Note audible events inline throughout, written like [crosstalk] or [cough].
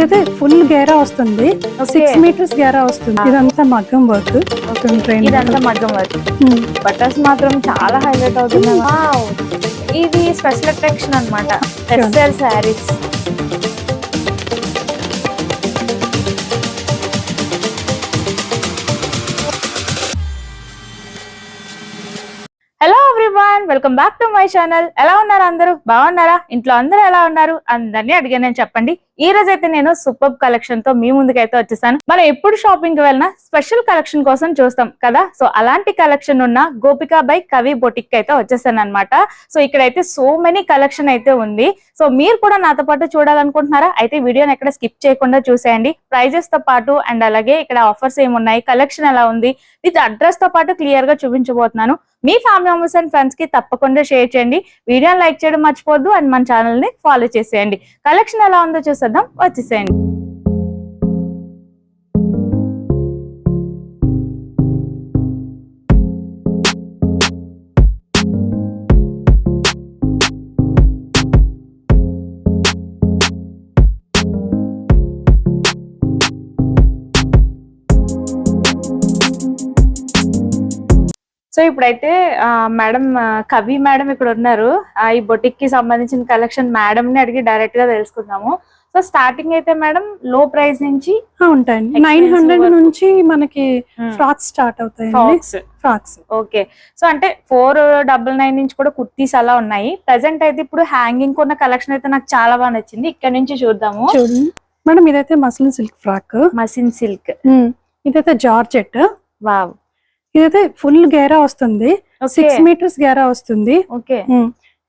ఇదైతే ఫుల్ గేరా వస్తుంది. సిక్స్ మీటర్స్ గేరా వస్తుంది. ఇదంతా మగ్గం వర్క్ ఇదంతా మగ్గం వర్క్ బటర్స్ మాత్రం చాలా హైలైట్ అవుతున్నాయి. Wow. ఇది స్పెషల్ అట్రాక్షన్ అన్నమాట. SL saris welcome back to my channel. ఎలా ఉన్నారు అందరూ? బాగున్నారా? ఇంట్లో అందరూ ఎలా ఉన్నారు? అందరినీ నేను చెప్పండి. ఈ రోజు అయితే నేను సూపర్ కలెక్షన్తో మీ ముందుకైతే వచ్చేసాను. మనం ఎప్పుడు షాపింగ్కి వెళ్ళినా స్పెషల్ కలెక్షన్ కోసం చూస్తాం కదా? సో అలాంటి కలెక్షన్ ఉన్న గోపికా బై కవి బొటిక్ అయితే వచ్చేసాను అనమాట సో ఇక్కడైతే సో మెనీ కలెక్షన్ అయితే ఉంది. సో మీరు కూడా నాతో పాటు చూడాలనుకుంటున్నారా? అయితే వీడియోని ఎక్కడ స్కిప్ చేయకుండా చూసేయండి. ప్రైజెస్తో పాటు అండ్ అలాగే ఇక్కడ ఆఫర్స్ ఏమున్నాయి? కలెక్షన్ ఎలా ఉంది? విత్ అడ్రస్తో పాటు క్లియర్గా చూపించబోతున్నాను. మీ ఫ్యామిలీ మెంబర్స్ అండ్ ఫ్రెండ్స్కి తప్పకుండా షేర్ చేయండి. వీడియోని లైక్ చేయడం మర్చిపోద్దు అండ్ మన ఛానల్ని ఫాలో చేసేయండి. కలెక్షన్ ఎలా ఉందో చూసేద్దాం. వచ్చేసేయండి. సో ఇప్పుడైతే మేడం కవి మేడం ఇక్కడ ఉన్నారు. ఈ బొటిక్కి సంబంధించిన కలెక్షన్ మేడం ని అడిగి డైరెక్ట్గా తెలుసుకుందాము. సో స్టార్టింగ్ అయితే మేడం లో ప్రైస్ నుంచి ఉంటాయండి. Expensive nine hundred. నుంచి మనకి ఫ్రాక్స్ స్టార్ట్ అవుతాయండి. Frocks frocks okay. సో అంటే ఫోర్ డబల్ నైన్ నుంచి కూడా కుర్తీస్ అలా ఉన్నాయి. ప్రెసెంట్ అయితే ఇప్పుడు హ్యాంగింగ్ ఉన్న కలెక్షన్ అయితే నాకు చాలా బాగా నచ్చింది. ఇక్కడ నుంచి చూద్దాము. మేడం ఇదైతే muslin silk frock muslin silk ఇదైతే జార్జెట్. వావ్ ఇదైతే ఫుల్ గేరా వస్తుంది. సిక్స్ మీటర్స్ గేరా వస్తుంది.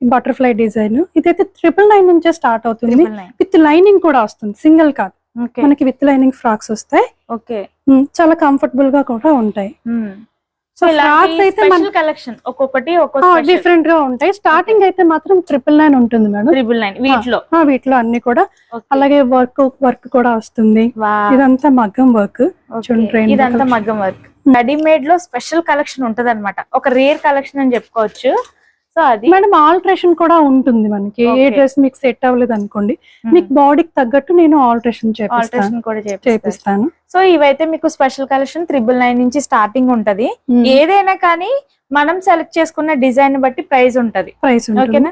Butterfly design. ఇదైతే ట్రిపుల్ నైన్ నుంచే స్టార్ట్ అవుతుంది. విత్ లైనింగ్ కూడా వస్తుంది. సింగిల్ కాదు. మనకి విత్ లైనింగ్ ఫ్రాక్స్ వస్తాయి. ఓకే. చాలా కంఫర్టబుల్గా కూడా ఉంటాయి. సో ఫ్రాక్స్ అయితే మన కలెక్షన్ ఒక్కొక్కటి డిఫరెంట్గా ఉంటాయి. స్టార్టింగ్ అయితే మాత్రం ట్రిపుల్ నైన్ ఉంటుంది మేడం. ట్రిపుల్ నైన్ వీటిలో. వీటిలో అన్ని కూడా. అలాగే వర్క్ వర్క్ కూడా వస్తుంది. ఇదంతా మగ్గం వర్క్. చూడండి, ఇదంతా. మగ్గం వర్క్ రెడీమేడ్లో స్పెషల్ కలెక్షన్ ఉంటది అనమాట ఒక రేర్ కలెక్షన్ అని చెప్పుకోవచ్చు. సో అది మేడం ఆల్టరేషన్ కూడా ఉంటుంది మనకి. ఏ. డ్రెస్ మీకు సెట్ అవ్వలేదు అనుకోండి. మీకు బాడీకి తగ్గట్టు నేను ఆల్టరేషన్ ఆల్టరేషన్ కూడా చేపిస్తాను. సో ఇవైతే మీకు స్పెషల్ కలెక్షన్ త్రిబుల్ నైన్ నుంచి స్టార్టింగ్ ఉంటది. ఏదైనా కానీ మనం సెలెక్ట్ చేసుకున్న డిజైన్ బట్టి ప్రైస్ ఉంటది. ప్రైస్ ఉంటుంది. ఓకేనా?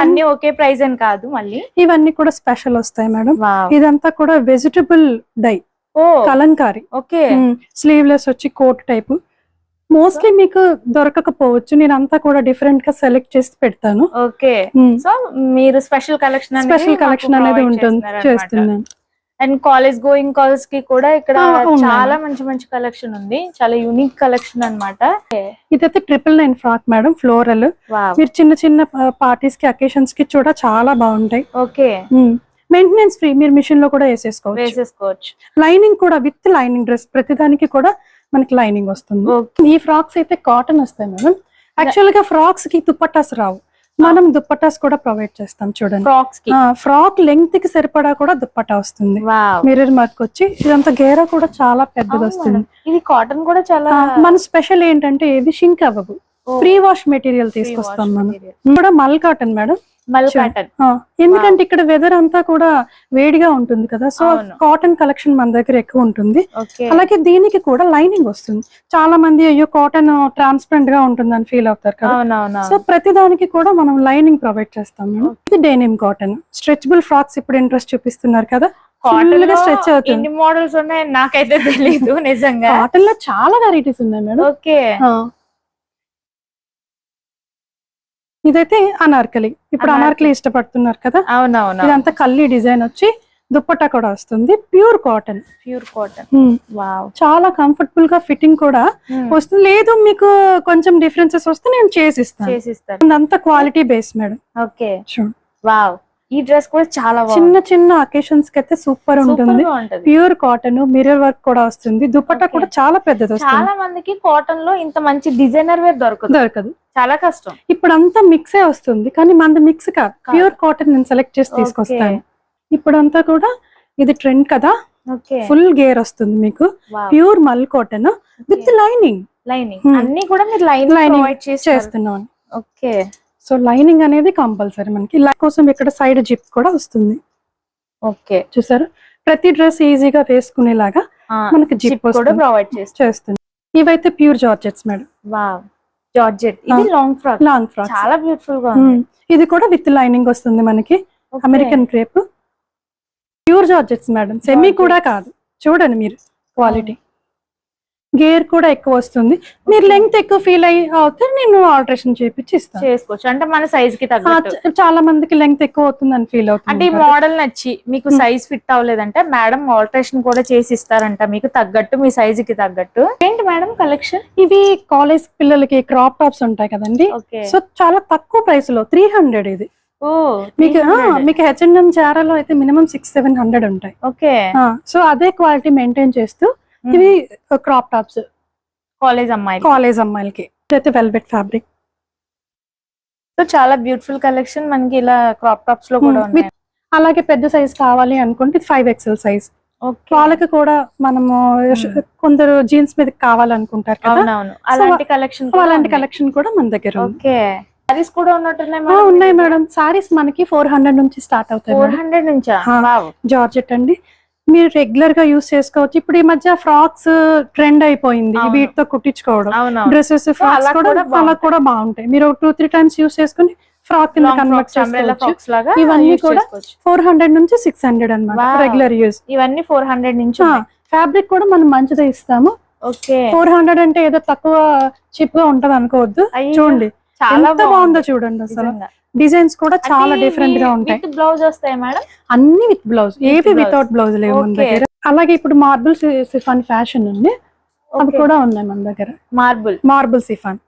అన్ని ఒకే ప్రైస్ అని కాదు మళ్ళీ. ఇవన్నీ కూడా స్పెషల్ వస్తాయి మేడం. ఇదంతా కూడా vegetable dye. Kalamkari. Okay. Sleeveless వచ్చి కోట్ టైప్ మోస్ట్లీ మీకు దొరకకపోవచ్చు. నేను అంతా కూడా డిఫరెంట్గా సెలెక్ట్ చేసి పెడతాను. ఓకే. సో మీరు స్పెషల్ కలెక్షన్ స్పెషల్ కలెక్షన్ అనేది ఉంటుంది. చేస్తున్నాను. అండ్ కాలేజ్ గోయింగ్ కాలేజ్కి కూడా ఇక్కడ. చాలా మంచి మంచి కలెక్షన్ ఉంది. చాలా యూనిక్ కలెక్షన్ అన్నమాట. ఇదైతే triple nine frock madam floral మీరు చిన్న చిన్న పార్టీస్కి అకేషన్స్కి కూడా చాలా బాగుంటాయి. ఓకే. మెయింటెనెన్స్ ఫ్రీ మీరు మిషన్లో కూడా వేసేసుకోవచ్చు. వేసేసుకోవచ్చు. లైనింగ్ కూడా విత్ లైనింగ్ డ్రెస్ ప్రతిదానికి కూడా మనకి లైనింగ్ వస్తుంది. ఈ ఫ్రాక్స్ అయితే కాటన్ వస్తాయి మేడం యాక్చువల్గా ఫ్రాక్స్కి దుప్పటాస్ రావు. మనం దుప్పటాస్ కూడా ప్రొవైడ్ చేస్తాం చూడండి. ఫ్రాక్స్కి? ఫ్రాక్ లెంగ్త్కి సరిపడా కూడా దుప్పటా వస్తుంది. మిర్రర్ మార్క్ వచ్చి ఇదంతా గేరా కూడా చాలా పెద్దది వస్తుంది ఇది కాటన్ కూడా చాలా మన స్పెషల్ ఏంటంటే ఏవి షింక్ అవ్వవు. ప్రీ వాష్ మెటీరియల్ తీసుకొస్తాం మనం కూడా మల్ కాటన్ మేడం. మల్. కాటన్ ఎందుకంటే ఇక్కడ వెదర్ అంతా కూడా వేడిగా ఉంటుంది కదా సో. కాటన్ కలెక్షన్ మన దగ్గర ఎక్కువ ఉంటుంది. అలాగే దీనికి కూడా లైనింగ్ వస్తుంది. చాలా మంది అయ్యో కాటన్ ట్రాన్స్పరెంట్గా ఉంటుంది అని ఫీల్ అవుతారు కదా. సో ప్రతి దానికి కూడా మనం లైనింగ్ ప్రొవైడ్ చేస్తాం మేడం. ఇది డెనిమ్ కాటన్ స్ట్రెచబుల్ ఫ్రాక్స్ ఇప్పుడు ఇంట్రెస్ట్ చూపిస్తున్నారు కదా. గా stretch అవుతుంది. ఎన్ని మోడల్స్ ఉన్నాయి నాకైతే తెలీదు నిజంగా. కాటన్లో చాలా వెరైటీస్ ఉన్నాయి మేడం. ఓకే ఆ. ఇదైతే అనార్కలి. ఇప్పుడు అనార్కలి. ఇష్టపడుతున్నారు కదా? అవునవును ఇదంతా కల్లి డిజైన్ వచ్చి దుప్పట్టా కూడా వస్తుంది. Pure cotton. Pure cotton. Wow. చాలా కంఫర్టబుల్గా ఫిట్టింగ్ కూడా వస్తుంది. లేదు మీకు కొంచెం డిఫరెన్సెస్ వస్తే నేను చేసిస్తాను. చేసిస్తారు ఇదంతా quality base madam okay. Wow. ఈ డ్రెస్ కూడా చాలా చిన్న చిన్న అకేషన్స్కి అయితే సూపర్ ఉంటుంది. ప్యూర్ కాటన్ మిర్రర్ వర్క్ కూడా వస్తుంది. Okay. కూడా చాలా పెద్దది చాలా మందికి కాటన్లో ఇంత మంచి డిజైనర్ వేర్ దొరకదు. దొరకదు. చాలా కష్టం. ఇప్పుడు అంతా మిక్సే వస్తుంది. కానీ మనది మిక్స్ కాదు. ప్యూర్ కాటన్ నేను సెలెక్ట్ చేసి తీసుకొస్తాను. ఇప్పుడు అంతా కూడా ఇది ట్రెండ్ కదా. ఫుల్ గేర్ వస్తుంది మీకు. ప్యూర్ మల్ కాటన్ విత్ లైనింగ్ లైనింగ్. అన్ని కూడా మీరు లైన్ Lining ప్రొవైడ్ చేసి చేస్తున్నాను. ఓకే సో లైనింగ్ అనేది కంపల్సరీ మనకి. ఇలా కోసం ఇక్కడ సైడ్ జిప్ కూడా వస్తుంది. ఓకే. చూసారు? ప్రతి డ్రెస్ ఈజీగా వేసుకునేలాగా మనకి జిప్ కూడా. ప్రొవైడ్ చేస్తుంది. ఇవైతే pure georgettes madam. Wow. Georgette. ఇది లాంగ్ ఫ్రాక్ లాంగ్ ఫ్రాక్ చాలా బ్యూటిఫుల్గా ఉంది. ఇది కూడా విత్ లైనింగ్ వస్తుంది మనకి. American crepe pure georgettes madam. Semi కూడా కాదు. చూడండి మీరు. క్వాలిటీ గేర్ కూడా ఎక్కువ వస్తుంది. మీరు. లెంగ్త్ ఎక్కువ ఫీల్ అయ్యి అవుతే నేను ఆల్టరేషన్ చేపించి ఇస్తాను చేసుకోవచ్చు. అంటే మన సైజ్కి చాలా మందికి లెంగ్త్ ఎక్కువ అవుతుందని ఫీల్ అంటే ఈ అవుతుంది మోడల్ నచ్చి మీకు. సైజ్ ఫిట్ అవ్వలేదంటే మేడం ఆల్టరేషన్ కూడా చేసి ఇస్తారంట. మీకు తగ్గట్టు మీ సైజ్కి తగ్గట్టు. ఏంటి మేడం కలెక్షన్ ఇవి కాలేజ్ పిల్లలకి క్రాప్ టాప్స్ ఉంటాయి కదండి. సో చాలా తక్కువ ప్రైస్లో త్రీ హండ్రెడ్ ఇది. మీకు మీకు హెచ్ఎంఎం చారాలో అయితే మినిమం సిక్స్ సెవెన్ హండ్రెడ్ ఉంటాయి. ఓకే. సో అదే క్వాలిటీ మెయింటైన్ చేస్తూ ఇవి క్రాప్ టాప్స్ కాలేజ్ అమ్మాయి కాలేజ్ అమ్మాయిలకి. అయితే వెల్వెట్ ఫ్యాబ్రిక్ సో చాలా బ్యూటిఫుల్ కలెక్షన్ మనకి ఇలా క్రాప్ టాప్స్లో కూడా. ఉన్నాయి. అలాగే పెద్ద సైజ్ కావాలి అనుకుంటే ఫైవ్ ఎక్సెల్ సైజ్. వాళ్ళకి కూడా మనము. కొందరు జీన్స్ మీద కావాలనుకుంటారు కదా. అలాంటి కలెక్షన్ అలాంటి కలెక్షన్ కూడా మన దగ్గర ఓకే. సారీస్ కూడా ఉన్నట్టున్నాయి ఆ, ఉన్నాయి మేడం. సారీస్ మనకి ఫోర్ హండ్రెడ్ నుంచి స్టార్ట్ అవుతాయి ఫోర్. హండ్రెడ్ నుంచా? జార్జెట్ అండి. మీరు రెగ్యులర్గా యూస్ చేసుకోవచ్చు. ఇప్పుడు ఈ మధ్య ఫ్రాక్స్ ట్రెండ్ అయిపోయింది. అవును. వీటితో కుట్టించుకోవడం. డ్రెస్సెస్ ఫ్రాక్స్ కూడా కూడా అలా బాగుంటాయి. కూడా బాగుంటాయి. మీరు టూ త్రీ టైమ్స్ యూస్ చేసుకుని ఫ్రాక్ కింద కన్వర్ట్ చేసుకోవచ్చు. ఇవన్నీ కూడా. ఫోర్ హండ్రెడ్ నుంచి సిక్స్ హండ్రెడ్ అనమాట. రెగ్యులర్ యూస్ ఇవన్నీ ఫోర్ హండ్రెడ్ నుంచి ఫ్యాబ్రిక్ కూడా మనం మంచిదే ఇస్తాము. ఓకే. ఫోర్ హండ్రెడ్ అంటే ఏదో తక్కువ చీప్గా ఉంటది అనుకోవద్దు చూడండి. చాలా బాగుందో. చూడండి అసలు. డిజైన్స్ కూడా చాలా డిఫరెంట్గా ఉంటాయి. బ్లౌజ్ వస్తాయి మేడం? అన్ని విత్ బ్లౌజ్. ఏవి. వితౌట్ బ్లౌజ్ లేవు మన Okay. దగ్గర. అలాగే ఇప్పుడు మార్బుల్ సిఫాన్ ఫ్యాషన్ ఉంది. అవి కూడా ఉన్నాయి మన దగ్గర. మార్బుల్. Marble chiffon.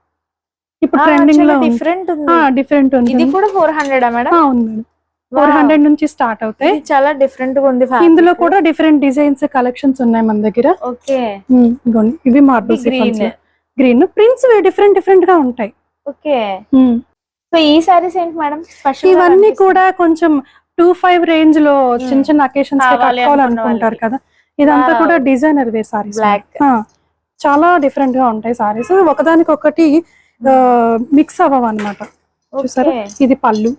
ఇప్పుడు ట్రెండింగ్లో డిఫరెంట్ ఉంది. డిఫరెంట్ ఉంది. ఇది కూడా ఫోర్ హండ్రెడ్ మేడం? ఉంది. మేడం ఫోర్ హండ్రెడ్ నుంచి స్టార్ట్ అవుతాయి. చాలా డిఫరెంట్గా ఉంది. ఇందులో కూడా డిఫరెంట్ డిజైన్స్ కలెక్షన్స్ ఉన్నాయి మన దగ్గర. ఓకే. ఇవి marble green green prints different డిఫరెంట్గా ఉంటాయి. ఓకే. సో ఈ సారీస్ ఏంటి మేడం? ఇవన్నీ కూడా కొంచెం టూ ఫైవ్ రేంజ్లో చిన్న చిన్న అకేషన్స్ కావాలి కట్టుకోవాలనుకుంటారు కదా. ఇదంతా. కూడా డిజైనర్ వే సారీస్. చాలా డిఫరెంట్గా ఉంటాయి సారీస్ ఒకదానికొకటి మిక్స్ అవ్వవు అనమాట చూసారా? ఇది పళ్ళు.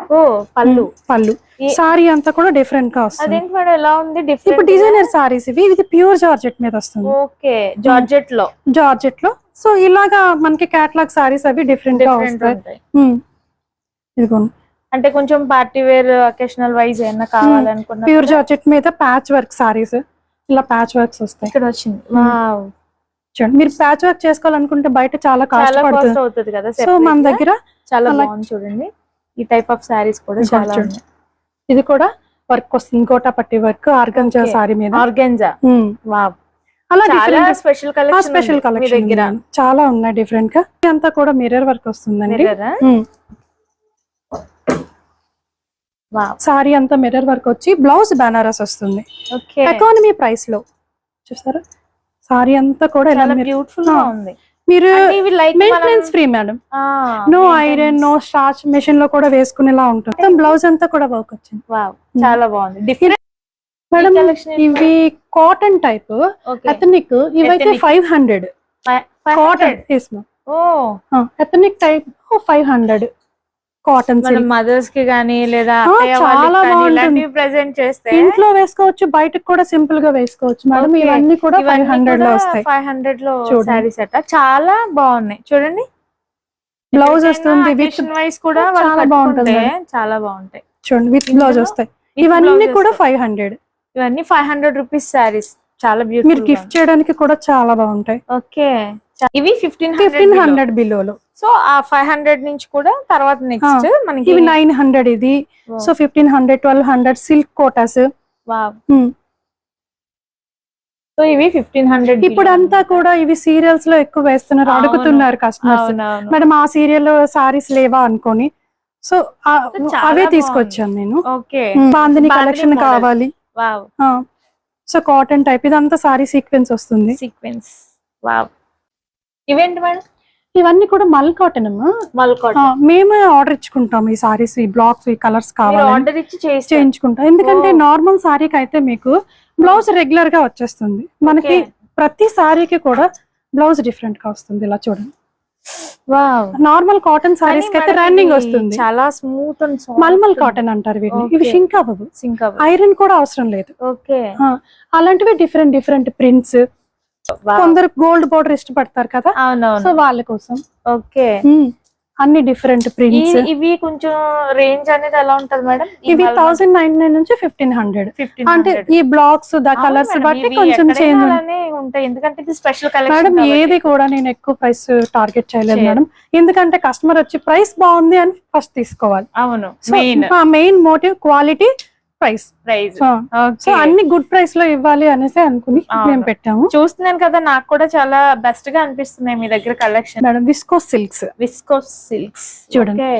ఓ పళ్ళు. పళ్ళు. సారీ అంతా కూడా డిఫరెంట్గా వస్తుంది. అదేంటి మేడం ఎలా ఉంది? ఇప్పుడు డిజైనర్ సారీస్ ఇవి. ఇది ప్యూర్ జార్జెట్ మీద వస్తుంది. ఓకే జార్జెట్లో. జార్జెట్లో. సో ఇలాగా మనకి కేటలాగ్ సారీస్ అవి డిఫరెంట్గా వస్తాయి. ఇదిగోండి అంటే కొంచెం పార్టీ వేర్ అకేషనల్ వైజ్ ఏమైనా కావాలనుకున్నా ప్యూర్ జార్జెట్ మీద ప్యాచ్ వర్క్ సారీస్ ఇలా ప్యాచ్ వర్క్స్ వస్తాయి. ఇక్కడ వచ్చింది. చూడండి. మీరు ప్యాచ్ వర్క్ చేసుకోవాలనుకుంటే బయట చాలా కాస్ట్ పడుతుంది. అవుతుంది కదా సో మన. దగ్గర చాలా బాగుంది చూడండి. ఈ టైప్ ఆఫ్ సారీస్ కూడా చాలా చూడండి. ఇది కూడా వర్క్ వస్తుంది. కోటా పట్టి వర్క్ ఆర్గంజా. సారీ మీద. Organza um. వావ్ అలా different special collection special collection దగ్గర. చాలా ఉన్నాయి డిఫరెంట్గా. అంతా కూడా మిర్రర్ వర్క్ వస్తుందండి. సారీ అంతా మిర్రర్ వర్క్ వచ్చి బ్లౌజ్ బనారస్ వస్తుంది. ఎకానమీ ప్రైస్లో. చూసారా? సారీ అంతా కూడా బ్యూటిఫుల్గా. ఉంది. మీరు maintenance free madam no iron no starch మెషిన్లో కూడా వేసుకునేలా ఉంటుంది. మొత్తం బ్లౌజ్ అంతా కూడా వర్క్ వచ్చింది. వావ్ చాలా బాగుంది. Different madam? ఇవి కాటన్ టైప్ ఎథనిక్ ఇవైతే. Five hundred cotton ethnic type five hundred cotton మదర్స్కి గానీ లేదా చాలా బాగుంటుంది. ప్రెజెంట్ చేస్తే ఇంట్లో వేసుకోవచ్చు బయటకు కూడా సింపుల్గా వేసుకోవచ్చు. మేడం. ఇవన్నీ కూడా ఫైవ్ హండ్రెడ్లో వస్తాయి. ఫైవ్ హండ్రెడ్లో. సారీస్ అట. చాలా బాగున్నాయి. చూడండి. బ్లౌజ్ వస్తుంది విత్ వైస్ కూడా చాలా బాగుంటుంది చాలా బాగుంటాయి. చూడండి విత్ బ్లౌజ్ వస్తాయి. ఇవన్నీ కూడా. ఫైవ్ హండ్రెడ్ ఇవన్నీ ఫైవ్ హండ్రెడ్ రూపీస్ సారీస్ చాలా మీరు బ్యూటిఫుల్ గిఫ్ట్ చేయడానికి కూడా చాలా బాగుంటాయి. ఓకే ఇవి ఫిఫ్టీన్ ఫిఫ్టీన్ హండ్రెడ్ బిలోలో సో ఆ ఫైవ్ హండ్రెడ్ నుంచి కూడా తర్వాత నెక్స్ట్ మనకి ఇవి నైన్ హండ్రెడ్ ఇది. So fifteen hundred twelve hundred silk Kotas so ఇవి ఫిఫ్టీన్ హండ్రెడ్ ఇప్పుడు అంతా కూడా ఇవి సీరియల్స్లో ఎక్కువ వేస్తున్నారు. అడుగుతున్నారు కస్టమర్స్ మేడం ఆ సీరియల్ సారీస్ లేవా అనుకొని. సో అవే. తీసుకొచ్చాను నేను. బాందిని కలెక్షన్. కావాలి. సో కాటన్ టైప్ ఇదంతా సారీ సీక్వెన్స్ వస్తుంది. సీక్వెన్స్ వావ్ ఇవేంటి మేడం? ఇవన్నీ కూడా మల్ కాటన్ అమ్మా. మల్కోట్ ఆ, మేమే ఆర్డర్ ఇచ్చుకుంటాం ఈ సారీస్ ఈ బ్లాక్స్ ఈ కలర్స్ కావాలి ఆర్డర్ ఇచ్చి చేయించుకుంటాం. ఎందుకంటే. నార్మల్ సారీకి అయితే మీకు బ్లౌజ్ రెగ్యులర్గా వచ్చేస్తుంది. మనకి ప్రతి సారీకి కూడా బ్లౌజ్ డిఫరెంట్గా వస్తుంది. ఇలా చూడండి. వావ్. నార్మల్ కాటన్ సారీస్కి అయితే రన్నింగ్ వస్తుంది. చాలా స్మూత్ అండ్ మల్మల్ కాటన్ అంటారు వీటిని. ఇవి Okay. షింక్ అవ్వవు. సింక్ ఐరన్ కూడా అవసరం లేదు. ఓకే. అలాంటివి డిఫరెంట్ డిఫరెంట్ ప్రింట్స్ కొందరు గోల్డ్ బోర్డర్ ఇష్టపడతారు కదా? సో అవునవును వాళ్ళ కోసం. ఓకే. ఉమ్, అన్ని డిఫరెంట్ ప్రింట్స్ ఇవి కొంచెం రేంజ్ అనేది ఎలా ఉంటది మేడం? ఇవి థౌసండ్ నైన్ నైన్ నుంచి ఫిఫ్టీన్ హండ్రెడ్ ఫిఫ్టీన్ అంటే ఈ బ్లాక్స్ ద కలర్స్ బట్టి కొంచెం చేంజ్ ఉంటాయి. ఎందుకంటే ఇది స్పెషల్ మేడం ఏది కూడా నేను ఎక్కువ ప్రైస్ టార్గెట్ చేయలేదు. మేడం. ఎందుకంటే కస్టమర్ వచ్చి ప్రైస్ బాగుంది అని ఫస్ట్ తీసుకోవాలి. అవును main motive quality price. Price so అన్ని గుడ్ ప్రైస్లో ఇవ్వాలి అనేసి అనుకుని. మేము పెట్టాము. చూస్తున్నాను కదా నాకు కూడా చాలా బెస్ట్గా అనిపిస్తున్నాయి మీ దగ్గర collection madam viscose silks viscose silks చూడండి.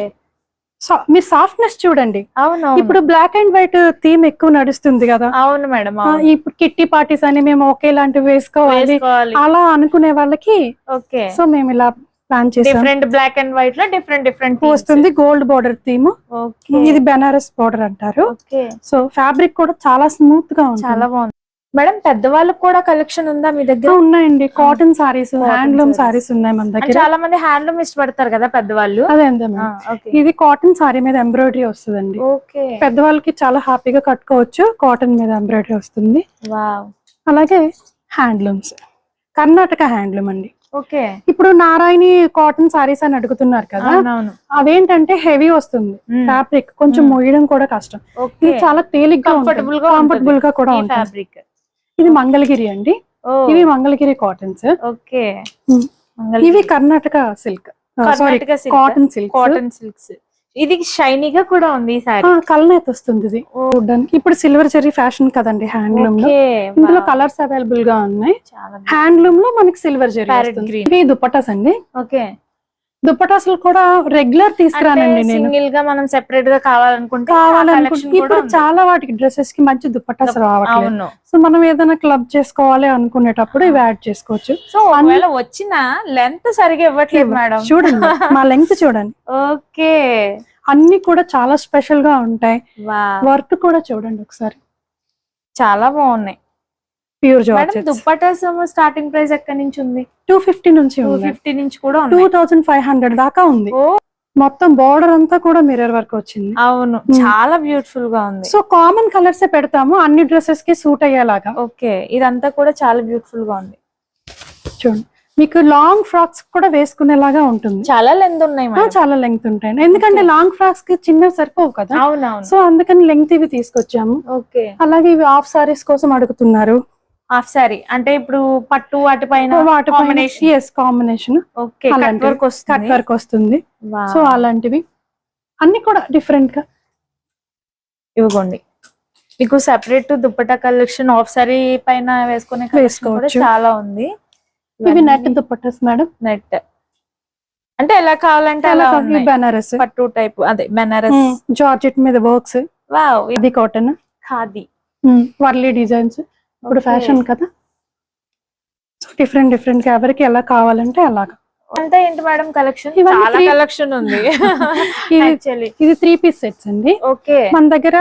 మీరు సాఫ్ట్నెస్ చూడండి. అవును ఇప్పుడు బ్లాక్ అండ్ వైట్ థీమ్ ఎక్కువ నడుస్తుంది కదా. అవును మేడం ఇప్పుడు కిట్టి పార్టీస్ అని మేము ఒకేలాంటివి వేసుకోవాలి. అలా అనుకునే వాళ్ళకి ఓకే. సో మేము ఇలా ప్లాన్ చేసాం డిఫరెంట్ బ్లాక్ అండ్ వైట్లో డిఫరెంట్ డిఫరెంట్ వస్తుంది గోల్డ్ బోర్డర్ థీమ్. ఓకే. ఇది బెనారస్ బోర్డర్ అంటారు. సో ఫ్యాబ్రిక్ కూడా చాలా స్మూత్గా ఉంటుంది. చాలా బాగుంది. మేడం పెద్దవాళ్ళకి కూడా కలెక్షన్ ఉందా మీ దగ్గర? ఉన్నాయండి. Cotton saris handloom. సారీస్ ఉన్నాయి మన దగ్గర. చాలా మంది హ్యాండ్లూమ్ ఇష్టపడతారు కదా పెద్దవాళ్ళు. అదే ఇది కాటన్ సారీ మీద ఎంబ్రాయిడరీ వస్తుందండి. పెద్దవాళ్ళకి చాలా హ్యాపీగా కట్టుకోవచ్చు. కాటన్ మీద ఎంబ్రాయిడరీ వస్తుంది. వావ్. అలాగే హ్యాండ్లూమ్స్. కర్ణాటక హ్యాండ్లూమ్ అండి. ఓకే. ఇప్పుడు నారాయణి కాటన్ సారీస్ అని అడుగుతున్నారు కదా అవేంటంటే హెవీ వస్తుంది. ఫ్యాబ్రిక్. కొంచెం మ్మ్. మోయడం కూడా కష్టం. ఇది చాలా తేలిగ్గా Comfortable గా కంఫర్టబుల్గా కూడా ఫ్యాబ్రిక్ ఇది మంగళగిరి అండి. ఇవి మంగళగిరి కాటన్స్. ఓకే. ఇవి Karnataka silk. Sari Karnataka silk. Cotton silk cotton silks ఇది షైనీగా కూడా ఉంది సారీ. కలనేత వస్తుంది ఇది చూడడానికి. ఇప్పుడు సిల్వర్ జెరీ ఫ్యాషన్ కదండి హ్యాండ్లూమ్లో. ఇందులో కలర్స్ అవైలబుల్గా ఉన్నాయి హ్యాండ్లూమ్లో మనకి సిల్వర్. ఇవి దుప్పటాస్ అండి. ఓకే. దుప్పటాసులు కూడా రెగ్యులర్ తీసుకురానండి నేను. సింగిల్గా మనం సెపరేట్గా కావాలనుకుంటే కావాలనుకుంటే ఇప్పుడు. చాలా వాటికి డ్రెస్సెస్కి మంచి దుప్పటాస్ రావట్లేదు. సో మనం ఏదైనా క్లబ్ చేసుకోవాలి అనుకునేటప్పుడు ఇవి యాడ్ చేసుకోవచ్చు. సో ఒకవేళ వచ్చిన లెంత్ సరిగా ఇవ్వట్లేదు మేడం చూడండి మా లెంగ్త్ [laughs] చూడండి. ఓకే. అన్ని కూడా చాలా స్పెషల్గా ఉంటాయి. వర్క్ కూడా చూడండి ఒకసారి. చాలా బాగున్నాయి. Pure georgette dupattas starting price ఎక్కడి నుంచి ఉంది? టూ ఫిఫ్టీ నుంచి ఫిఫ్టీ నుంచి కూడా టూ థౌసండ్ ఫైవ్ హండ్రెడ్ దాకా ఉంది. మొత్తం బార్డర్ అంతా కూడా మిర్రర్ వర్క్ వచ్చింది. అవును. Hmm. చాలా బ్యూటిఫుల్గా ఉంది. సో కామన్ కలర్స్ పెడతాము అన్ని డ్రెస్సెస్కి సూట్ అయ్యేలాగా. ఓకే. ఇదంతా కూడా చాలా బ్యూటిఫుల్గా ఉంది. చూడండి. మీకు లాంగ్ ఫ్రాక్స్ కూడా వేసుకునేలాగా ఉంటుంది. చాలా లెంత్ ఉన్నాయి చాలా లెంగ్త్ ఉంటాయి. ఎందుకంటే. లాంగ్ ఫ్రాక్స్కి చిన్నవి సరిపోవు కదా. సో అందుకని లెంగ్త్ ఇవి తీసుకొచ్చాము. ఓకే. అలాగే ఇవి హాఫ్ సారీస్ కోసం అడుగుతున్నారు. హాఫ్ సారీ అంటే ఇప్పుడు పట్టు వాటి పైన వాటి కాంబినేషన్ ఓకే కట్. వర్క్ వస్తుంది. వర్క్ వస్తుంది. Wow. సో అలాంటివి. అన్ని కూడా డిఫరెంట్గా. ఇవ్వకోండి మీకు separate dupatta collection of sari పైన వేసుకునే వేసుకోవచ్చు. చాలా ఉంది. ఇవి నెట్ దుప్పట్టస్ మేడం నెట్ అంటే ఎలా కావాలంటే అలా. బెనారస్. పట్టు టైప్ అదే బెనారస్. జార్జెట్ మీద వర్క్స్. వావ్. ఇది కాటన్. ఖాదీ. వర్లీ డిజైన్స్. ఇప్పుడు. ఫ్యాషన్ కదా? సో డిఫరెంట్ డిఫరెంట్గా ఎవరికి ఎలా కావాలంటే అలాగా. అంటే ఏంటి మేడం కలెక్షన్? చాలా కలెక్షన్ ఉంది. [laughs] ఇది త్రీ పీస్ సెట్స్ అండి. ఓకే. మన దగ్గర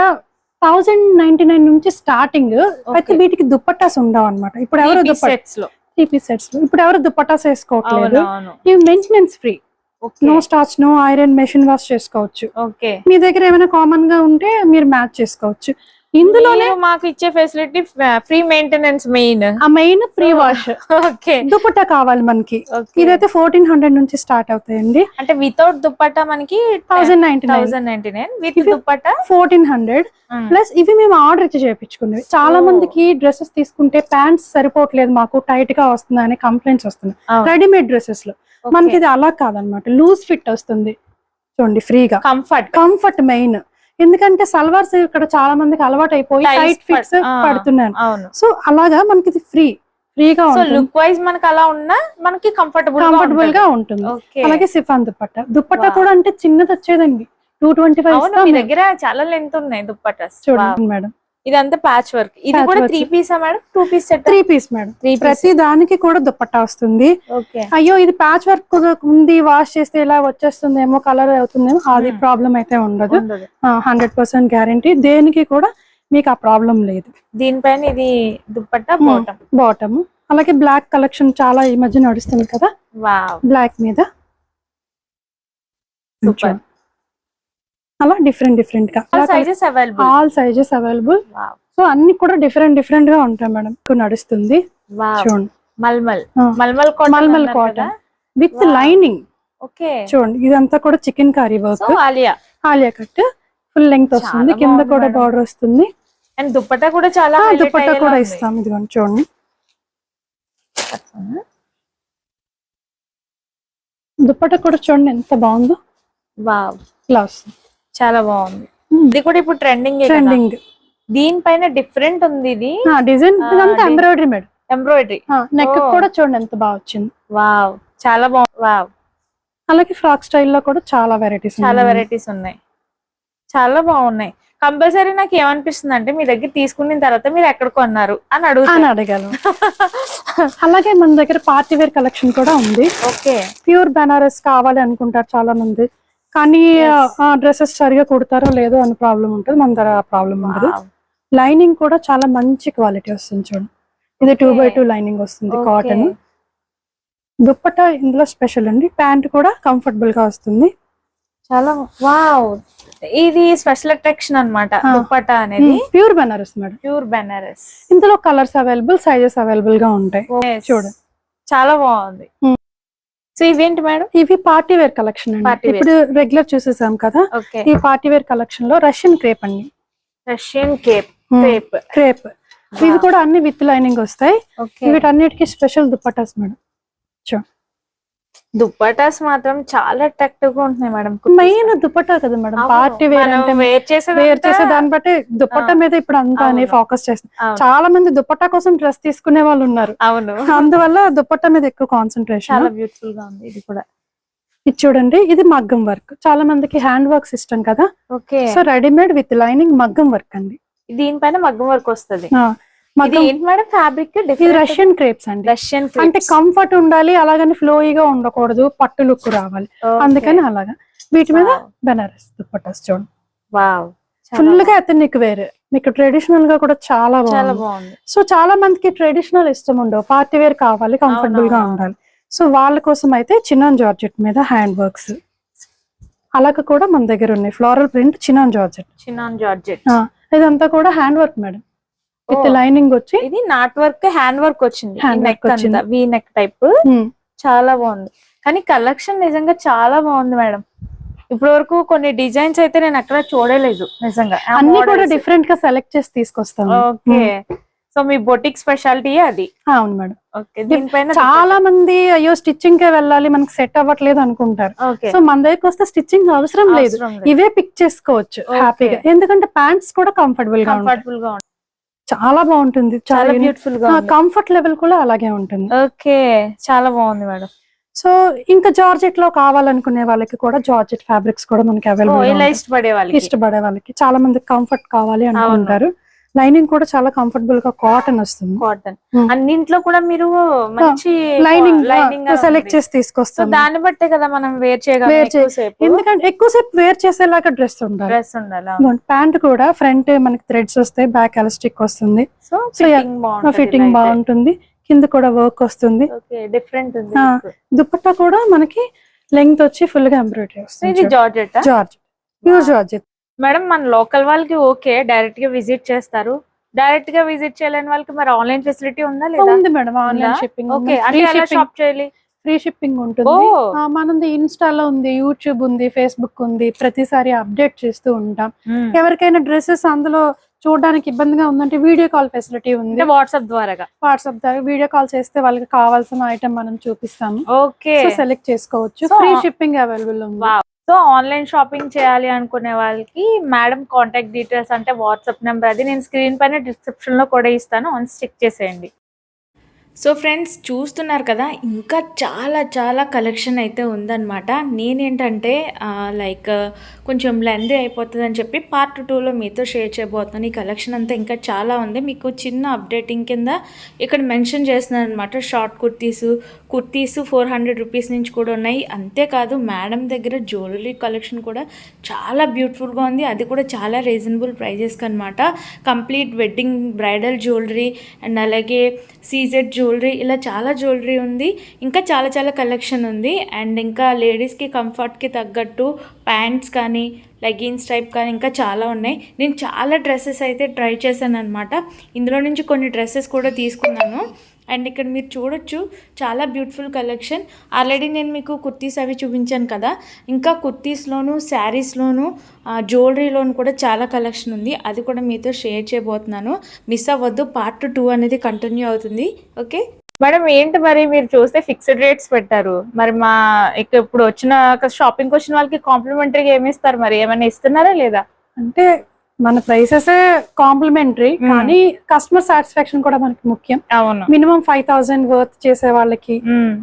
థౌజండ్ నైన్టీ నైన్ నుంచి స్టార్టింగ్ అయితే వీటికి దుప్పట్టాస్ ఉండవు అనమాట ఇప్పుడు ఎవరు దుప్పట్ సెట్స్లో. త్రీ పీస్ సెట్స్ ఇప్పుడు ఎవరు దుప్పట్టాస్ వేసుకోవట్లేదు. ఇవి maintenance free no starch no iron machine wash చేసుకోవచ్చు. ఓకే. మీ దగ్గర ఏమైనా కామన్గా ఉంటే మీరు మ్యాచ్ చేసుకోవచ్చు. ఇందులోనే మాకు ఇచ్చే ఫెసిలిటీ ఫ్రీ మెయింటెనెన్స్ మెయిన్ ఆ main pre wash okay dupatta కావాలి మనకి. ఇదైతే ఫోర్టీన్ హండ్రెడ్ నుంచి స్టార్ట్ అవుతాయండి. అంటే వితౌట్ దుప్పట్టా మనకి thousand ninety thousand ninety nine with dupatta fourteen hundred plus ఇవి మేము ఆర్డర్ ఇచ్చి చేయించుకున్నవి. చాలా Oh. మందికి డ్రెస్సెస్ తీసుకుంటే ప్యాంట్స్ సరిపోవట్లేదు మాకు టైట్గా వస్తుంది అనే కంప్లైంట్స్ వస్తున్నాయి. రెడీమేడ్ డ్రెస్సెస్లో. మనకి ఇది అలా కాదనమాట. లూజ్ ఫిట్ వస్తుంది. చూడండి ఫ్రీగా కంఫర్ట్ కంఫర్ట్ మెయిన్ ఎందుకంటే సల్వార్స్ ఇక్కడ చాలా మందికి అలవాటు అయిపోయి టైట్ ఫిట్స్. పడుతున్నాను. సో అలాగా మనకి ఇది ఫ్రీ ఫ్రీగా లుక్ వైజ్ మనకి అలా ఉన్నా మనకి కంఫర్టబుల్ కంఫర్టబుల్గా ఉంటుంది. అలాగే సిఫాన్ దుపట్టా Wow. కూడా అంటే చిన్నది వచ్చేదండి. టూ ట్వంటీ ఫైవ్ దగ్గర చాలా లెంత్ ఉన్నాయి దుప్పటాస్ చూడండి మేడం. ఇదంతా ప్యాచ్ వర్క్ ఇది కూడా. Three Pisa madam two piece set three piece madam ప్రతి దానికి కూడా దుపట్టా వస్తుంది. అయ్యో ఇది ప్యాచ్ వర్క్ ఉంది వాష్ చేస్తే ఇలా వచ్చేస్తుందేమో కలర్ అవుతుందేమో అది Hmm. ప్రాబ్లం అయితే ఉండదు. హండ్రెడ్ పర్సెంట్ గ్యారంటీ దేనికి కూడా మీకు ఆ ప్రాబ్లం లేదు. దీనిపైన ఇది దుప్పట్టా Hmm. బాటమ్ బాటమ్ అలాగే బ్లాక్ కలెక్షన్ చాలా ఈ మధ్య నడుస్తుంది కదా? బ్లాక్ మీద. Super. అలా డిఫరెంట్ డిఫరెంట్గా. Sizes available all sizes available so అన్ని కూడా డిఫరెంట్ డిఫరెంట్గా ఉంటాయి మేడం. నడుస్తుంది. చూడండి. Malmal. Malmal cotton malmal? With. Lining okay చూడండి. ఇదంతా కూడా chicken curry work Alia Alia cut full length వస్తుంది. కింద కూడా. బార్డర్ వస్తుంది. అండ్ దుప్పట్టా కూడా చాలా అయ్యేలా కూడా. ఇస్తాం. ఇదిగోండి చూడండి. దుపట్టా కూడా చూడండి ఎంత బాగుందో. వావ్ వస్తుంది. చాలా బాగుంది. Hmm. ఇది కూడా ఇప్పుడు ట్రెండింగ్ ట్రెండింగ్ దీనిపైన డిఫరెంట్ ఉంది ఇది. డిజైన్ అది- ఎంబ్రాయిడరీ మేడం ఎంబ్రాయిడరీ నెక్. కూడా చూడండి ఎంత బాగా వచ్చింది. వావ్ చాలా బాగుంది. వావ్ అలాగే ఫ్రాక్ స్టైల్లో కూడా చాలా వెరైటీస్ చాలా వెరైటీస్ ఉన్నాయి. చాలా బాగున్నాయి. కంపల్సరీ నాకు ఏమనిపిస్తుంది అంటే మీ దగ్గర తీసుకున్న తర్వాత మీరు ఎక్కడ కొన్నారు అని అని అడుగుతాను అడగాను [laughs] అలాగే మన దగ్గర పార్టీ వేర్ కలెక్షన్ కూడా ఉంది. ఓకే ప్యూర్ బెనారస్ కావాలి అనుకుంటారు చాలా మంది కానీ డ్రెస్సెస్ సరిగా కుడతారో లేదో అని ప్రాబ్లం ఉంటుంది మన దగ్గర ప్రాబ్లం ఉండదు. లైనింగ్ కూడా చాలా మంచి క్వాలిటీ వస్తుంది చూడండి ఇది టూ బై టూ లైనింగ్ వస్తుంది కాటన్ దుప్పట్టా ఇందులో స్పెషల్ అండి. ప్యాంట్ కూడా కంఫర్టబుల్గా వస్తుంది. చాలా వావ్ ఇది స్పెషల్ అట్రాక్షన్ అన్నమాట ఆ. దుప్పట్టా అనేది. Pure Banaras madam pure Banaras ఇందులో కలర్స్ అవైలబుల్ సైజెస్ అవైలబుల్గా ఉంటాయి. చూడు. చాలా బాగుంది. Hmm. సో ఇవేంటి మేడం? ఇవి పార్టీ వేర్ కలెక్షన్ అండి. ఇప్పుడు రెగ్యులర్ చూసేసాం కదా ఈ పార్టీ వేర్ కలెక్షన్లో రష్యన్ క్రేప్ అండి. Russian cape. క్రేప్. క్రేప్. ఇవి కూడా అన్ని విత్ లైనింగ్ వస్తాయి. వీటన్నిటికీ స్పెషల్ దుప్పటాస్ మేడం. దుప్పటాస్ మాత్రం చాలా అట్రాక్టివ్గా ఉంటున్నాయి మేడం. మెయిన్ దుప్పటా కదా మేడం? పార్టీ వేర్ అంటే వేర్ చేసే వేర్ చేసే దాన్ని బట్టి దుప్పట్టా మీద ఇప్పుడు అంతా. ఫోకస్ చేస్తుంది అవును. చాలా మంది దుప్పట్టా కోసం డ్రెస్ తీసుకునే వాళ్ళు ఉన్నారు. అవును. అందువల్ల దుప్పట్టా మీద ఎక్కువ కాన్సన్ట్రేషన్ చాలా బ్యూటిఫుల్గా ఉంది ఇది కూడా. ఇది చూడండి ఇది మగ్గం వర్క్. చాలా మందికి హ్యాండ్ వర్క్ ఇష్టం కదా? Okay. So readymade with lining మగ్గం వర్క్ అండి. దీనిపైన మగ్గం వర్క్ వస్తుంది. ఇది ఏంటి మేడం? ఫ్యాబ్రిక్ ఇది రష్యన్ క్రేప్స్ అండి. రష్యన్ అంటే కంఫర్ట్ ఉండాలి అలాగని ఫ్లోయిగా ఉండకూడదు పట్టు లుక్ రావాలి. అందుకని అలాగా. వీటి మీద బెనారస్ దుప్పటాస్ చూడండి. వావ్ ఫుల్గా ఎథనిక్ వేర్. మీకు ట్రెడిషనల్గా కూడా చాలా బాగుంది. సో చాలా మందికి ట్రెడిషనల్ ఇష్టం ఉండవు. పార్టీ వేర్ కావాలి కంఫర్టబుల్గా. ఉండాలి. సో వాళ్ళ కోసం అయితే చిన్నాన్ జార్జెట్ మీద హ్యాండ్ వర్క్స్ అలాగ కూడా మన దగ్గర ఉన్నాయి. Floral print chinon georgette chinon georgette ఇదంతా కూడా hand work madam with. Lining వచ్చి ఇది నాట్ వర్క్ హ్యాండ్ వర్క్ వచ్చింది. నెక్ అంతా వచ్చింది. V neck type. చాలా బాగుంది. కానీ కలెక్షన్ నిజంగా చాలా బాగుంది మేడం. ఇప్పటి వరకు కొన్ని డిజైన్స్ అయితే నేను అక్కడ చూడలేదు నిజంగా. అన్ని కూడా. డిఫరెంట్గా సెలెక్ట్ చేసి తీసుకొస్తాం. ఓకే. సో మీ బొటిక్ స్పెషాలిటీ అది? అవును మేడం. ఓకే. దీనిపైన చాలా మంది అయ్యో స్టిచ్చింగ్ కే వెళ్ళాలి మనకి సెట్ అవ్వట్లేదు అనుకుంటారు. సో మన దగ్గరకు వస్తే స్టిచ్చింగ్ అవసరం లేదు. ఇవే పిక్ చేసుకోవచ్చు. హ్యాపీగా ఎందుకంటే ప్యాంట్స్ కూడా కంఫర్టబుల్గా కంఫర్టబుల్గా చాలా బాగుంటుంది. చాలా బ్యూటిఫుల్గా కంఫర్ట్ లెవెల్ కూడా అలాగే ఉంటుంది. ఓకే చాలా బాగుంది మేడం. సో ఇంకా జార్జెట్లో కావాలనుకునే వాళ్ళకి కూడా జార్జెట్ ఫ్యాబ్రిక్స్ కూడా మనకి అవైలబుల్ ఇష్టపడే వాళ్ళకి. ఇష్టపడే వాళ్ళకి చాలా మందికి కంఫర్ట్ కావాలి అనుకుంటారు లైనింగ్ కూడా చాలా కంఫర్టబుల్గా కాటన్ వస్తుంది. Cotton Hmm. అన్నింట్లో కూడా మీరు మంచి లైనింగ్ లైనింగ్ సెలెక్ట్ చేసి తీసుకొస్తాం దాన్ని బట్టే కదా మనం వేర్ చేయగలం ఎందుకంటే ఎక్కువసేపు వేర్ చేసేలాగా డ్రెస్ ఉండాలి. డ్రెస్ ఉండాలి ప్యాంట్ కూడా ఫ్రంట్ మనకి థ్రెడ్స్ వస్తాయి బ్యాక్ ఎలాస్టిక్ వస్తుంది. సో ఫిట్టింగ్ బాగుంటుంది కింద కూడా వర్క్ వస్తుంది. డిఫరెంట్. దుపట్టా కూడా మనకి లెంగ్త్ వచ్చి ఫుల్గా ఎంబ్రాయిడరీ వస్తుంది georgette? Georgette pure georgette madam మన లోకల్ వాళ్ళకి ఓకే డైరెక్ట్గా విజిట్ చేస్తారు. డైరెక్ట్గా విజిట్ చేయలేని వాళ్ళకి మరి ఆన్లైన్ ఫెసిలిటీ ఉందా లేదా? ఉంది మేడం ఆన్లైన్? షిప్పింగ్ ఓకే అంటే ఎలా షాప్ చేయాలి? ఫ్రీ షిప్పింగ్ ఉంటుంది. మనది ఇన్స్టాలో ఉంది యూట్యూబ్ ఉంది ఫేస్బుక్ ఉంది ప్రతిసారి అప్డేట్ చేస్తూ ఉంటాం. ఎవరికైనా డ్రెస్సెస్ అందులో చూడడానికి ఇబ్బందిగా ఉందంటే వీడియో కాల్ ఫెసిలిటీ ఉంది. వాట్సాప్ ద్వారాగా? వాట్సాప్ ద్వారా వీడియో కాల్ చేస్తే వాళ్ళకి కావాల్సిన ఐటమ్ మనం చూపిస్తాము. ఓకే. సెలెక్ట్ చేసుకోవచ్చు. ఫ్రీ షిప్పింగ్ అవైలబుల్ ఉంది. సో ఆన్లైన్ షాపింగ్ చేయాలి అనుకునే వాళ్ళకి మేడం కాంటాక్ట్ డీటెయిల్స్ అంటే వాట్సాప్ నెంబర్ అది. నేను స్క్రీన్ పైన డిస్క్రిప్షన్లో కూడా ఇస్తాను. వన్స్ చెక్ చేసేయండి. సో ఫ్రెండ్స్ చూస్తున్నారు కదా ఇంకా చాలా చాలా కలెక్షన్ అయితే ఉందన్నమాట. నేనేంటంటే లైక్ కొంచెం లెందీ అయిపోతుంది అని చెప్పి పార్ట్ టూలో మీతో షేర్ చేయబోతున్నాను. ఈ కలెక్షన్ అంతా ఇంకా చాలా ఉంది. మీకు చిన్న అప్డేటింగ్ కింద ఇక్కడ మెన్షన్ చేస్తున్నాను అనమాట short kurtis kurtis four hundred rupees నుంచి కూడా ఉన్నాయి. అంతేకాదు మేడం దగ్గర జ్యువెలరీ కలెక్షన్ కూడా చాలా బ్యూటిఫుల్గా ఉంది. అది కూడా చాలా రీజనబుల్ ప్రైజెస్కి అనమాట complete wedding bridal jewellery and అలాగే సీజెడ్ జ్యువెలరీ జ్యువెలరీ ఇలా చాలా జ్యువెలరీ ఉంది. ఇంకా చాలా చాలా కలెక్షన్ ఉంది. అండ్ ఇంకా లేడీస్కి కంఫర్ట్కి తగ్గట్టు ప్యాంట్స్ కానీ లెగిన్స్ టైప్ కానీ ఇంకా చాలా ఉన్నాయి. నేను చాలా డ్రెస్సెస్ అయితే ట్రై చేశాను అనమాట ఇందులో నుంచి కొన్ని డ్రెస్సెస్ కూడా తీసుకున్నాను. అండ్ ఇక్కడ మీరు చూడొచ్చు చాలా బ్యూటిఫుల్ కలెక్షన్ ఆల్రెడీ నేను మీకు కుర్తీస్ అవి చూపించాను కదా. ఇంకా కుర్తీస్లోను శారీస్లోను జ్యువెలరీలోను కూడా చాలా కలెక్షన్ ఉంది. అది కూడా మీతో షేర్ చేయబోతున్నాను. మిస్ అవ్వద్దు పార్ట్ టూ అనేది కంటిన్యూ అవుతుంది. ఓకే మేడం ఏంటి మరి మీరు చూస్తే ఫిక్స్డ్ రేట్స్ పెట్టారు. మరి మా ఇక ఇప్పుడు వచ్చిన షాపింగ్ వచ్చిన వాళ్ళకి కాంప్లిమెంటరీగా ఏమి ఇస్తారు మరి? ఏమైనా ఇస్తున్నారా లేదా? అంటే మన ప్రైసెస్ కాంప్లిమెంటరీ కానీ కస్టమర్ సాటిస్ఫాక్షన్ కూడా మనకి ముఖ్యం. అవును. మినిమం ఫైవ్ థౌసండ్ వర్త్ చేసే వాళ్ళకి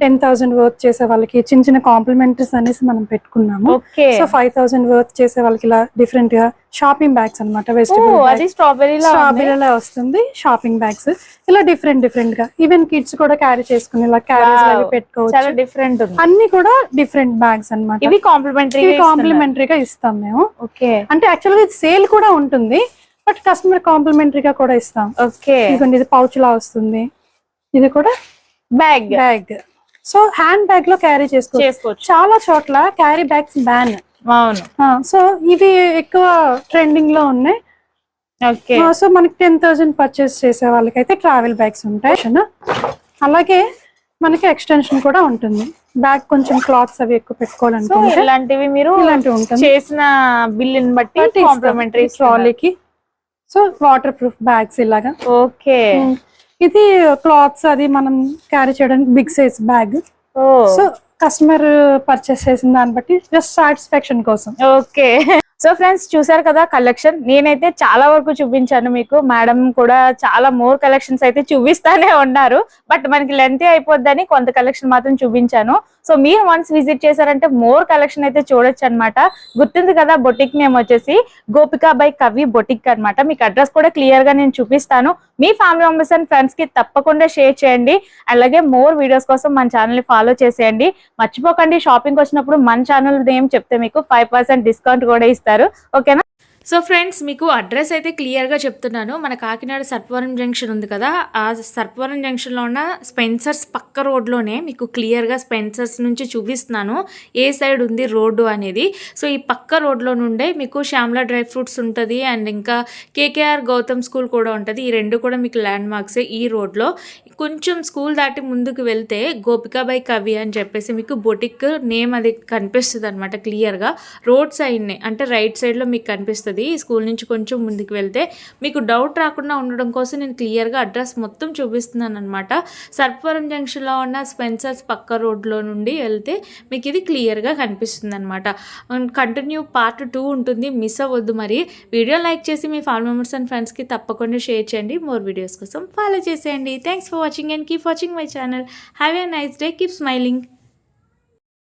టెన్ థౌసండ్ వర్త్ చేసే వాళ్ళకి చిన్న చిన్న కాంప్లిమెంటరీస్ అనేసి మనం పెట్టుకున్నాము. సో ఫైవ్ థౌసండ్ వర్త్ చేసే వాళ్ళకి ఇలా డిఫరెంట్గా షాపింగ్ బ్యాగ్స్ అనమాట వెజిటబుల్ స్ట్రాబెరీలో వస్తుంది షాపింగ్ బ్యాగ్స్ ఇలా డిఫరెంట్ డిఫరెంట్గా. ఈవెన్ కిడ్స్ కూడా క్యారీ చేసుకుని ఇలా క్యారేజ్ అవి Wow. చాలా పెట్టుకోవచ్చు డిఫరెంట్ అన్ని కూడా డిఫరెంట్ బ్యాగ్స్ అన్నమాట. ఇవి కాంప్లిమెంటరీ కాంప్లిమెంటరీగా ఇస్తాం మేము. ఓకే. అంటే యాక్చువల్గా ఇది సేల్ కూడా ఉంటుంది బట్ కస్టమర్ కాంప్లిమెంటరీగా కూడా ఇస్తాం. ఓకే. ఇదిగోండి ఇది పౌచ్ లా వస్తుంది. ఇది కూడా బ్యాగ్ బ్యాగ్ సో హ్యాండ్ బ్యాగ్లో క్యారీ చేసుకోవచ్చు. చాలా చోట్ల క్యారీ బ్యాగ్స్ బ్యాన్ సో ఇవి ఎక్కువ ట్రెండింగ్లో ఉన్నాయి. ఓకే. సో మనకి టెన్ థౌసండ్ పర్చేస్ చేసే వాళ్ళకైతే ట్రావెల్ బ్యాగ్స్ ఉంటాయి. అలాగే మనకి ఎక్స్టెన్షన్ కూడా ఉంటుంది. బ్యాగ్ కొంచెం క్లాత్స్ అవి ఎక్కువ సో పెట్టుకోవాలనుకుంటే ఇలాంటివి మీరు ఇలాంటివి ఉంటుంది. చేసిన బిల్లుని బట్టి కాంప్లిమెంటరీ ట్రాలీకి సో వాటర్ ప్రూఫ్ బ్యాగ్స్ ఇలాగా. ఓకే. ఇది క్లాత్స్ అది మనం క్యారీ చేయడానికి big size bag so customer purchase చేసిన దాన్ని బట్టి జస్ట్ సాటిస్ఫాక్షన్ కోసం. ఓకే సో ఫ్రెండ్స్ చూసారు కదా కలెక్షన్? నేనైతే చాలా వరకు చూపించాను మీకు. మేడం కూడా చాలా మోర్ కలెక్షన్స్ అయితే చూపిస్తానే ఉన్నారు. బట్ మనకి లెంత్ అయిపోద్దని కొంత కలెక్షన్ మాత్రం చూపించాను. సో మీరు వన్స్ విజిట్ చేశారంటే మోర్ కలెక్షన్ అయితే చూడొచ్చు అనమాట గుర్తుంది కదా బొటిక్ నేమ్ వచ్చేసి గోపికా బై కవి బొటిక్ అన్నమాట. మీకు అడ్రస్ కూడా క్లియర్గా నేను చూపిస్తాను. మీ ఫ్యామిలీ మెంబర్స్ అండ్ ఫ్రెండ్స్కి తప్పకుండా షేర్ చేయండి. అలాగే మోర్ వీడియోస్ కోసం మన ఛానల్ ఫాలో చేసేయండి. మర్చిపోకండి షాపింగ్ వచ్చినప్పుడు మన ఛానల్ నేమ్ చెప్తే మీకు ఫైవ్ పర్సెంట్ డిస్కౌంట్ కూడా ఇస్తారు. ఓకేనా? సో ఫ్రెండ్స్ మీకు అడ్రస్ అయితే క్లియర్గా చెప్తున్నాను. మన కాకినాడ సర్పవరం జంక్షన్ ఉంది కదా. ఆ సర్పవరం జంక్షన్లో ఉన్న స్పెన్సర్స్ పక్క రోడ్లోనే మీకు క్లియర్గా స్పెన్సర్స్ నుంచి చూపిస్తున్నాను. ఏ సైడ్ ఉంది రోడ్డు అనేది. సో ఈ పక్క రోడ్లో నుండే మీకు శ్యామ్లా డ్రై ఫ్రూట్స్ ఉంటుంది అండ్ ఇంకా కేకేఆర్ గౌతమ్ స్కూల్ కూడా ఉంటుంది. ఈ రెండు కూడా మీకు ల్యాండ్ మార్క్సే ఈ రోడ్లో. కొంచెం స్కూల్ దాటి ముందుకు వెళ్తే గోపికాబాయ్ కవి అని చెప్పేసి మీకు బొటిక్ నేమ్ అది కనిపిస్తుంది అనమాట క్లియర్గా రోడ్ సైడ్నే అంటే రైట్ సైడ్లో మీకు కనిపిస్తుంది. వస్తుంది. స్కూల్ నుంచి కొంచెం ముందుకు వెళ్తే మీకు డౌట్ రాకుండా ఉండడం కోసం నేను క్లియర్గా అడ్రస్ మొత్తం చూపిస్తున్నాను అనమాట సర్పవరం జంక్షన్లో ఉన్న స్పెన్సర్స్ పక్క రోడ్లో నుండి వెళ్తే మీకు ఇది క్లియర్గా కనిపిస్తుంది అనమాట కంటిన్యూ పార్ట్ టూ ఉంటుంది. మిస్ అవ్వద్దు మరి. వీడియో లైక్ చేసి మీ ఫ్యామిలీ మెంబర్స్ అండ్ ఫ్రెండ్స్కి తప్పకుండా షేర్ చేయండి. మోర్ వీడియోస్ కోసం ఫాలో చేసేయండి. Thanks for watching and keep watching my channel have a nice day keep smiling